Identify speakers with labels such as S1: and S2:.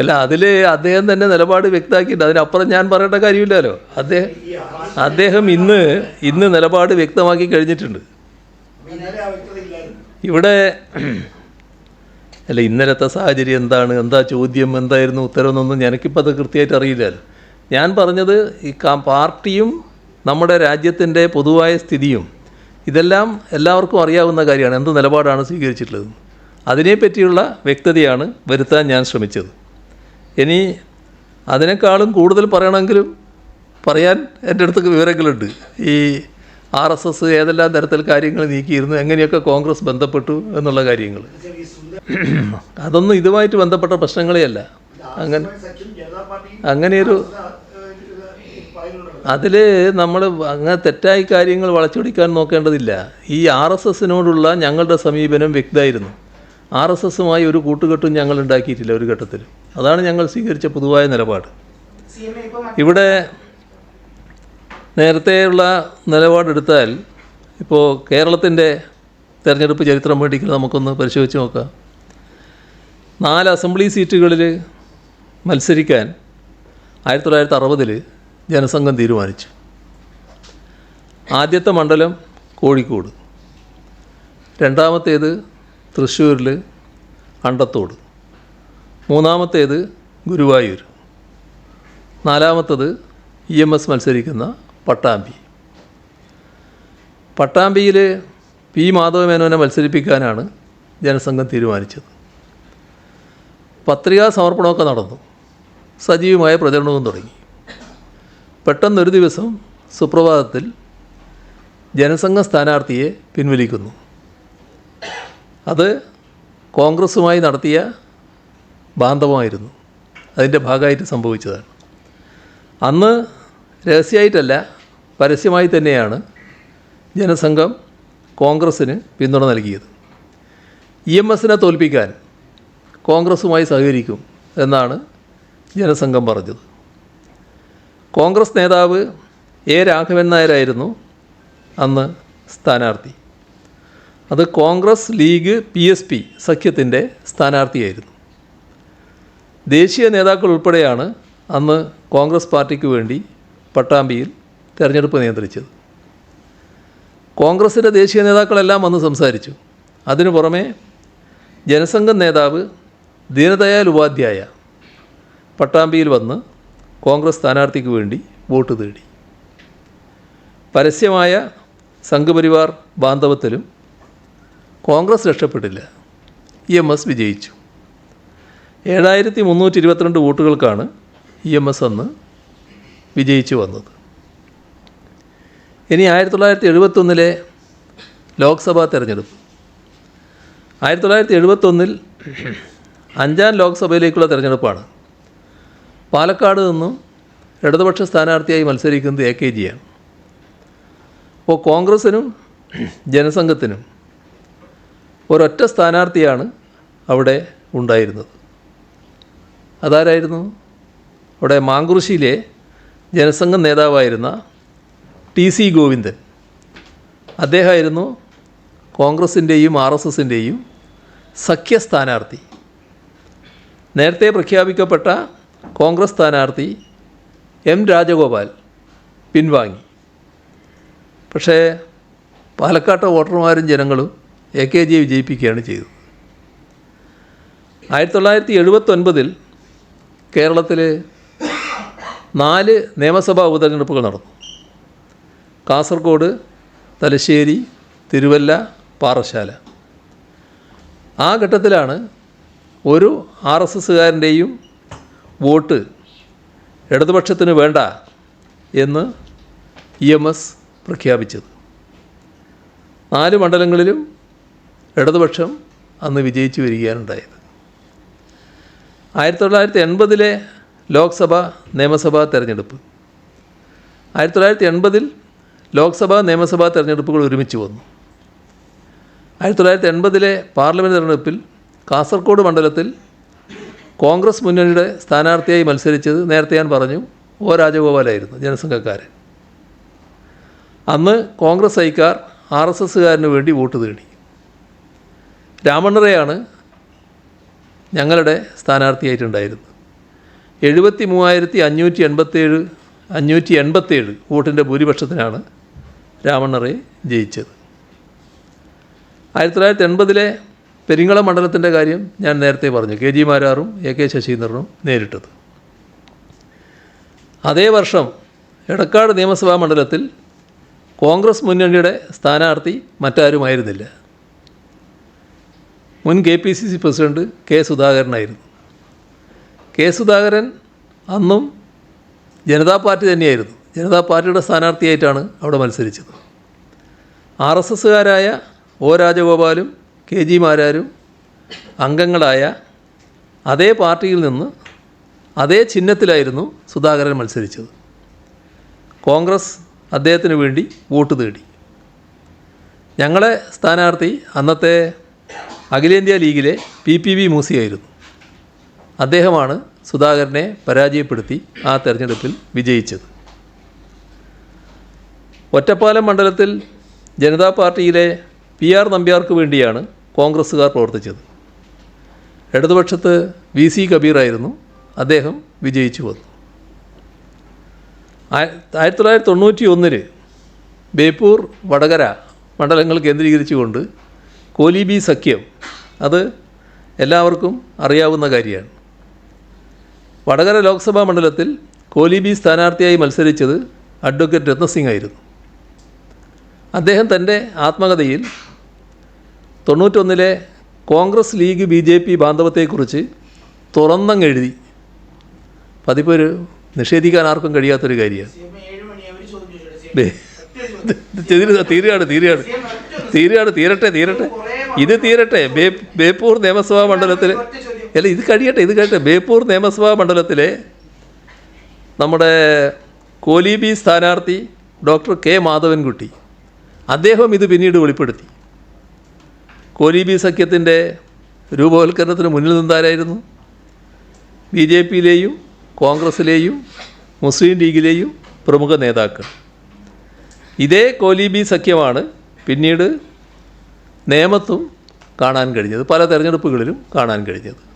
S1: അല്ല അതിൽ അദ്ദേഹം തന്നെ നിലപാട് വ്യക്തമാക്കിയിട്ട് അതിനപ്പുറം ഞാൻ പറയേണ്ട കാര്യമില്ലല്ലോ. അദ്ദേഹം അദ്ദേഹം ഇന്ന് ഇന്ന് നിലപാട് വ്യക്തമാക്കി കഴിഞ്ഞിട്ടുണ്ട്. ഇവിടെ അല്ല ഇന്നലത്തെ സാഹചര്യം എന്താണ്? എന്താ ചോദ്യം? എന്തായിരുന്നു ഉത്തരവെന്നൊന്നും എനിക്കിപ്പോൾ അത് കൃത്യമായിട്ട് അറിയില്ലല്ലോ. ഞാൻ പറഞ്ഞത് ഈ പാർട്ടിയും നമ്മുടെ രാജ്യത്തിന്റെ പൊതുവായ സ്ഥിതിയും ഇതെല്ലാം എല്ലാവർക്കും അറിയാവുന്ന കാര്യമാണ്. എന്ത് നിലപാടാണ് സ്വീകരിച്ചിട്ടുള്ളത്? അതിനെപ്പറ്റിയുള്ള വ്യക്തതയാണ് വരുത്താൻ ഞാൻ ശ്രമിച്ചത്. ഇനി അതിനേക്കാളും കൂടുതൽ പറയണമെങ്കിലും പറയാൻ എന്റെ അടുത്തൊക്കെ വിവരങ്ങളുണ്ട്. ഈ ആർ എസ് എസ് ഏതെല്ലാം തരത്തിൽ കാര്യങ്ങൾ നീക്കിയിരുന്നു എങ്ങനെയൊക്കെ കോൺഗ്രസ് ബന്ധപ്പെട്ടു എന്നുള്ള കാര്യങ്ങൾ. അതൊന്നും ഇതുമായിട്ട് ബന്ധപ്പെട്ട പ്രശ്നങ്ങളെയല്ല. അങ്ങനെ അങ്ങനെയൊരു അതിൽ നമ്മൾ അങ്ങനെ തെറ്റായി കാര്യങ്ങൾ വളച്ചൊടിക്കാൻ നോക്കേണ്ടതില്ല. ഈ ആർ എസ് എസിനോടുള്ള ഞങ്ങളുടെ സമീപനം വ്യക്തമായിരുന്നു. ആർ എസ് എസുമായി ഒരു കൂട്ടുകെട്ടും ഞങ്ങൾ ഉണ്ടാക്കിയിട്ടില്ല ഒരു ഘട്ടത്തിൽ. അതാണ് ഞങ്ങൾ സ്വീകരിച്ച പൊതുവായ നിലപാട്. ഇവിടെ നേരത്തെയുള്ള നിലപാടെടുത്താൽ ഇപ്പോൾ കേരളത്തിന്റെ തെരഞ്ഞെടുപ്പ് ചരിത്രം വേണ്ടിക്ക് നമുക്കൊന്ന് പരിശോധിച്ച് നോക്കാം. നാല് അസംബ്ലി സീറ്റുകളിൽ മത്സരിക്കാൻ ആയിരത്തി തൊള്ളായിരത്തി അറുപതിൽ ജനസംഘം തീരുമാനിച്ചു. ആദ്യത്തെ മണ്ഡലം കോഴിക്കോട്. രണ്ടാമത്തേത് തൃശ്ശൂരിൽ അണ്ടത്തോട്. മൂന്നാമത്തേത് ഗുരുവായൂർ. നാലാമത്തത് ഇ എം എസ് മത്സരിക്കുന്ന പട്ടാമ്പി. പട്ടാമ്പിയിൽ പി മാധവമേനോനെ മത്സരിപ്പിക്കാനാണ് ജനസംഘം തീരുമാനിച്ചത്. പത്രികാ സമർപ്പണമൊക്കെ നടന്നു. സജീവമായ പ്രചരണവും തുടങ്ങി. പെട്ടെന്നൊരു ദിവസം സുപ്രഭാതത്തിൽ ജനസംഘ സ്ഥാനാർത്ഥിയെ പിൻവലിക്കുന്നു. അത് കോൺഗ്രസുമായി നടത്തിയ ബാന്ധവമായിരുന്നു. അതിന്റെ ഭാഗമായിട്ട് സംഭവിച്ചതാണ്. അന്ന് രഹസ്യമായിട്ടല്ല പരസ്യമായി തന്നെയാണ് ജനസംഘം കോൺഗ്രസ്സിന് പിന്തുണ നൽകിയത്. ഇ എം എസിനെ തോൽപ്പിക്കാൻ കോൺഗ്രസ്സുമായി സഹകരിക്കും എന്നാണ് ജനസംഘം പറഞ്ഞത്. കോൺഗ്രസ് നേതാവ് എ രാഘവൻ നായരായിരുന്നു അന്ന് സ്ഥാനാർത്ഥി. അത് Congress League P S P സഖ്യത്തിന്റെ സ്ഥാനാർത്ഥിയായിരുന്നു. ദേശീയ നേതാക്കൾ ഉൾപ്പെടെയാണ് അന്ന് കോൺഗ്രസ് പാർട്ടിക്ക് വേണ്ടി പട്ടാമ്പിയിൽ തെരഞ്ഞെടുപ്പ് നിയന്ത്രിച്ചത്. കോൺഗ്രസിന്റെ ദേശീയ നേതാക്കളെല്ലാം വന്ന് സംസാരിച്ചു. അതിനു പുറമെ ജനസംഘം നേതാവ് ദീനദയാൽ ഉപാധ്യായ പട്ടാമ്പിയിൽ വന്ന് കോൺഗ്രസ് സ്ഥാനാർത്ഥിക്ക് വേണ്ടി വോട്ട് തേടി. പരസ്യമായ സംഘപരിവാർ ബാന്ധവത്തിലും കോൺഗ്രസ് രക്ഷപ്പെട്ടില്ല. ഇ എം എസ് വിജയിച്ചു. ഏഴായിരത്തി മുന്നൂറ്റി ഇരുപത്തിരണ്ട് വോട്ടുകൾക്കാണ് ഇ എം എസ് അന്ന് വിജയിച്ചു വന്നത്. ഇനി ആയിരത്തി തൊള്ളായിരത്തി എഴുപത്തൊന്നിലെ ലോക്സഭാ തെരഞ്ഞെടുപ്പ്. ആയിരത്തി തൊള്ളായിരത്തി എഴുപത്തൊന്നിൽ അഞ്ചാം ലോക്സഭയിലേക്കുള്ള തെരഞ്ഞെടുപ്പാണ്. പാലക്കാട് നിന്നും ഇടതുപക്ഷ സ്ഥാനാർത്ഥിയായി മത്സരിക്കുന്നത് എ കെ ജിയാണ് അപ്പോൾ കോൺഗ്രസിനും ജനസംഘത്തിനും ഒരൊറ്റ സ്ഥാനാർത്ഥിയാണ് അവിടെ ഉണ്ടായിരുന്നത്. അതാരായിരുന്നു? അവിടെ മാങ്കുറിശ്ശിയിലെ ജനസംഘം നേതാവായിരുന്ന ടി സി ഗോവിന്ദൻ. അദ്ദേഹമായിരുന്നു കോൺഗ്രസിന്റെയും ആർ എസ് എസിന്റെയും സഖ്യ സ്ഥാനാർത്ഥി. നേരത്തെ പ്രഖ്യാപിക്കപ്പെട്ട കോൺഗ്രസ് സ്ഥാനാർത്ഥി എം രാജഗോപാൽ പിൻവാങ്ങി. പക്ഷേ പാലക്കാട്ടെ വോട്ടർമാരും ജനങ്ങളും എ കെ ജിയെ വിജയിപ്പിക്കുകയാണ് ചെയ്തത്. ആയിരത്തി തൊള്ളായിരത്തി എഴുപത്തൊൻപതിൽ കേരളത്തിൽ നാല് നിയമസഭാ ഉപതെരഞ്ഞെടുപ്പുകൾ നടന്നു. കാസർഗോഡ് തലശ്ശേരി തിരുവല്ല പാറശാല ആ ഘട്ടത്തിലാണ് ഒരു ആർ എസ് എസ്സുകാരന്റെയും വോട്ട് ഇടതുപക്ഷത്തിന് വേണ്ട എന്ന് ഇ എം എസ് പ്രഖ്യാപിച്ചത്. നാല് മണ്ഡലങ്ങളിലും ഇടതുപക്ഷം അന്ന് വിജയിച്ചു വരികയാണ് ഉണ്ടായത്. ആയിരത്തി തൊള്ളായിരത്തി എൺപതിലെ ലോക്സഭ നിയമസഭാ തെരഞ്ഞെടുപ്പ്. ആയിരത്തി തൊള്ളായിരത്തി എൺപതിൽ ലോക്സഭാ നിയമസഭാ തെരഞ്ഞെടുപ്പുകൾ ഒരുമിച്ച് വന്നു. ആയിരത്തി തൊള്ളായിരത്തി എൺപതിലെ പാർലമെന്റ് തെരഞ്ഞെടുപ്പിൽ കാസർഗോഡ് മണ്ഡലത്തിൽ കോൺഗ്രസ് മുന്നണിയുടെ സ്ഥാനാർത്ഥിയായി മത്സരിച്ചത് നേരത്തെ ഞാൻ പറഞ്ഞു ഒ രാജഗോപാലായിരുന്നു ജനസംഘക്കാരൻ. അന്ന് കോൺഗ്രസ് ഐക്കാർ ആർ എസ് എസ്സുകാരന് വേണ്ടി വോട്ട് തേടി. രാമണ്ണറയാണ് ഞങ്ങളുടെ സ്ഥാനാർത്ഥിയായിട്ടുണ്ടായിരുന്നു. എഴുപത്തി മൂവായിരത്തി അഞ്ഞൂറ്റി എൺപത്തേഴ് അഞ്ഞൂറ്റി എൺപത്തേഴ് വോട്ടിന്റെ ഭൂരിപക്ഷത്തിനാണ് രാമണ്ണറെ ജയിച്ചത്. ആയിരത്തി തൊള്ളായിരത്തി എൺപതിലെ പെരിങ്ങളം മണ്ഡലത്തിന്റെ കാര്യം ഞാൻ നേരത്തെ പറഞ്ഞു കെ ജി മാരാറും എ കെ ശശീന്ദ്രനും നേരിട്ടത്. അതേ വർഷം എടക്കാട് നിയമസഭാ മണ്ഡലത്തിൽ കോൺഗ്രസ് മുന്നണിയുടെ സ്ഥാനാർത്ഥി മറ്റാരുമായിരുന്നില്ല. മുൻ K P C C president K സുധാകരനായിരുന്നു. K Sudhakaran അന്നും ജനതാ പാർട്ടി തന്നെയായിരുന്നു. ജനതാ പാർട്ടിയുടെ സ്ഥാനാർത്ഥിയായിട്ടാണ് അവിടെ മത്സരിച്ചത്. ആർ എസ് എസ്സുകാരായ ഒ രാജഗോപാലും കെ ജി മാരാരും അംഗങ്ങളായ അതേ പാർട്ടിയിൽ നിന്ന് അതേ ചിഹ്നത്തിലായിരുന്നു സുധാകരൻ മത്സരിച്ചത്. കോൺഗ്രസ് അദ്ദേഹത്തിന് വേണ്ടി വോട്ട് തേടി. ഞങ്ങളെ സ്ഥാനാർത്ഥി അന്നത്തെ അഖിലേന്ത്യാ ലീഗിലെ പി പി വി മൂസിയായിരുന്നു. അദ്ദേഹമാണ് സുധാകരനെ പരാജയപ്പെടുത്തി ആ തെരഞ്ഞെടുപ്പിൽ വിജയിച്ചത്. ഒറ്റപ്പാലം മണ്ഡലത്തിൽ ജനതാ പാർട്ടിയിലെ പി ആർ നമ്പ്യാർക്ക് വേണ്ടിയാണ് കോൺഗ്രസ്സുകാർ പ്രവർത്തിച്ചത്. ഇടതുപക്ഷത്ത് വി സി കബീറായിരുന്നു അദ്ദേഹം വിജയിച്ചു വന്നു ആയ- ആയിരത്തി തൊള്ളായിരത്തി തൊണ്ണൂറ്റി ഒന്നിന് ബേപ്പൂർ വടകര മണ്ഡലങ്ങൾ കേന്ദ്രീകരിച്ചുകൊണ്ട് കോലിബി സഖ്യം അത് എല്ലാവർക്കും അറിയാവുന്ന കാര്യമാണ്. വടകര ലോക്സഭാ മണ്ഡലത്തിൽ കോലിബി സ്ഥാനാർത്ഥിയായി മത്സരിച്ചത് അഡ്വക്കേറ്റ് രത്നസിംഗ് ആയിരുന്നു. അദ്ദേഹം തന്റെ ആത്മകഥയിൽ തൊണ്ണൂറ്റൊന്നിലെ Congress League B J P ബാന്ധവത്തെക്കുറിച്ച് തുറന്നങ്ങെഴുതി. എഴുതി ഒരു നിഷേധിക്കാൻ ആർക്കും കഴിയാത്തൊരു കാര്യമാണ്. തീരുകയാണ് തീരുകയാണ്. തീരുകയാണ് തീരട്ടെ തീരട്ടെ. ഇത് തീരട്ടെ. ബേപ്പൂർ നിയമസഭാ മണ്ഡലത്തിൽ അല്ല ഇത് കഴിയട്ടെ ഇത് കഴിയട്ടെ. ബേപ്പൂർ നിയമസഭാ മണ്ഡലത്തിലെ നമ്മുടെ കോലിബി സ്ഥാനാർത്ഥി ഡോക്ടർ കെ മാധവൻകുട്ടി അദ്ദേഹം ഇത് പിന്നീട് വെളിപ്പെടുത്തി. കോലിബി സഖ്യത്തിന്റെ രൂപവൽക്കരണത്തിന് മുന്നിൽ നിന്നാരായിരുന്നു? ബി ജെ പിയിലെയും കോൺഗ്രസ്സിലെയും മുസ്ലിം ലീഗിലെയും പ്രമുഖ നേതാക്കൾ. ഇതേ കോലിബി സഖ്യമാണ് പിന്നീട് നേമത്തും കാണാൻ കഴിഞ്ഞത് പല തെരഞ്ഞെടുപ്പുകളിലും കാണാൻ കഴിഞ്ഞത്.